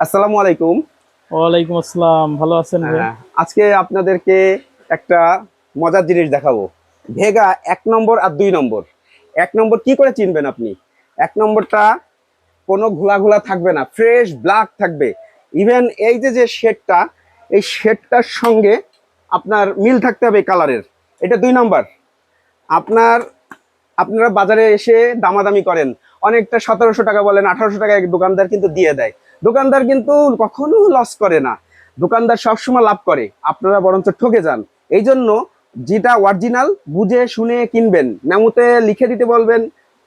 আসসালামু আলাইকুম। ওয়ালাইকুম আসসালাম ভালো আছেন আহ, আজকে আপনাদেরকে একটা মজার জিনিস দেখাবো। ভেগা এক নম্বর আর দুই নম্বর। এক নম্বর কি করে চিনবেন আপনি? এক নম্বরটা কোনো ঘোলা ঘোলা থাকবে না ফ্রেশ ব্ল্যাক থাকবে। ইভেন এই যে যে শেডটা এই শেডটার সঙ্গে আপনার মিল থাকতে হবে কালারের এটা দুই নম্বর। আপনার আপনারা বাজারে এসে দামাদামি করেন। অনেকটা সতেরোশো টাকা বলেন আঠারোশো টাকা এক দোকানদার কিন্তু দিয়ে দেয়। দোকানদার কিন্তু কখনো লস করে না। দোকানদার সবসময় লাভ করে, আপনারা বরঞ্চ ঠকে যান। এই জন্য যেটা অরিজিনাল বুঝে, শুনে কিনবেন, মেমোতে লিখে দিতে বলবেন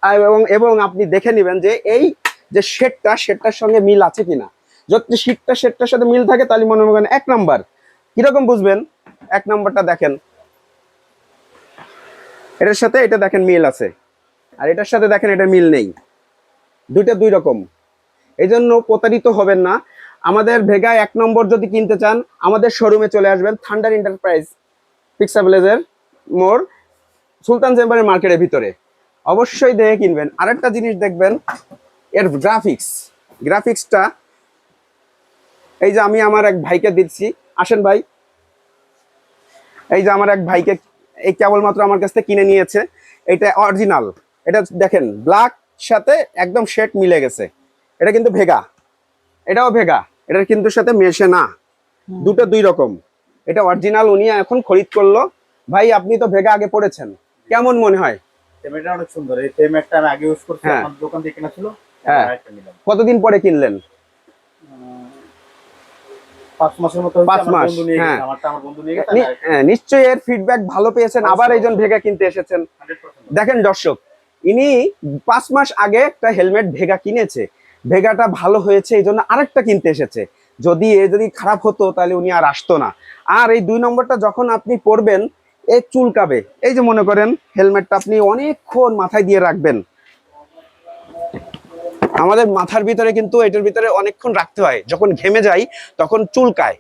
এবং এবং আপনি দেখে নেবেন যে এই যে শেডটা শেডটার সঙ্গে মিল আছে কিনা। যদি শীতটা শেডটার সাথে মিল থাকে, তাহলে মনে করেন এক নাম্বার কীরকম বুঝবেন? এক নাম্বারটা দেখেন। এটার সাথে এটা দেখেন মিল আছে। আর এটার সাথে দেখেন এটা মিল নেই। দুইটা দুই রকম। এই জন্য প্রতারিত হবেন না। আমাদের ভেগা এক নম্বর যদি কিনতে চান, আমাদের শোরুমে চলে আসবেন থান্ডার এন্টারপ্রাইজ পিক্সাভিলেজের মোর সুলতান চেম্বারের মার্কেটের ভিতরে। অবশ্যই দেখে কিনবেন। আরেকটা জিনিস দেখবেন, এর গ্রাফিক্স গ্রাফিক্সটা এই যে আমি আমার এক ভাইকে দিচ্ছি। আসেন ভাই। এই যে আমার এক ভাইকে, এই কেবলমাত্র আমার কাছ থেকে কিনে নিয়েছে। এটা অরিজিনাল এটা দেখেন ব্ল্যাক সাথে একদম শেড মিলে গেছে। এটা কিন্তু ভেগা। এটাও ভেগা। এটার কিন্তু সাথে মেশে না। দুটো দুই রকম। এটা অরিজিনাল উনি এখন খরিদ করল। ভাই আপনি তো ভেগা আগে পড়েছেন। কেমন মনে হয়? টেমেটা অনেক সুন্দর। এই টেমেটটা আমি আগে ইউজ করছি হ্যাঁ। আমার দোকান থেকে কেনা ছিল। হ্যাঁ। কতদিন পরে কিনলেন? পাঁচ মাসের মতো পাঁচ মাস, হ্যাঁ। হ্যাঁ, নিশ্চয়ই এর ফিডব্যাক ভালো পেয়েছেন। আবার এইজন ভেগা কিনতে এসেছেন। দেখেন দর্শক ইনি পাঁচ মাস আগে একটা হেলমেট ভেগা কিনেছে। ভেগাটা ভালো হয়েছে, এই জন্য আরেকটা কিনতে এসেছে। যদি এ যদি খারাপ হতো, তাহলে উনি আর আসতো না। আর এই দুই নম্বরটা যখন আপনি পরবেন, এ চুলকাবে। এই যে মনে করেন, হেলমেটটা আপনি অনেকক্ষণ মাথায় দিয়ে রাখবেন। আমাদের মাথার ভিতরে কিন্তু এটার ভিতরে অনেকক্ষণ রাখতে হয়। যখন ঘেমে যাই, তখন চুলকায়।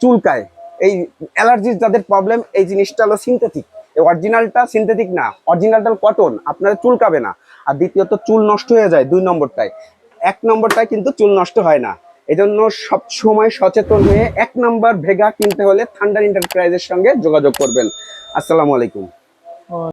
চুলকায়। এই অ্যালার্জির যাদের প্রবলেম এই জিনিসটা হলো সিনথেটিক অরিজিনালটা সিনথেটিক না অরিজিনালটা কটন আপনার চুলকাবে না। আর দ্বিতীয়ত, চুল নষ্ট হয়ে যায় দুই নম্বরটায়। এক নম্বরটায় কিন্তু চুল নষ্ট হয় না। এই জন্য সবসময় সচেতন হয়ে এক নম্বর ভেগা কিনতে হলে থান্ডার এন্টারপ্রাইজের সঙ্গে যোগাযোগ করবেন। আসসালামু আলাইকুম।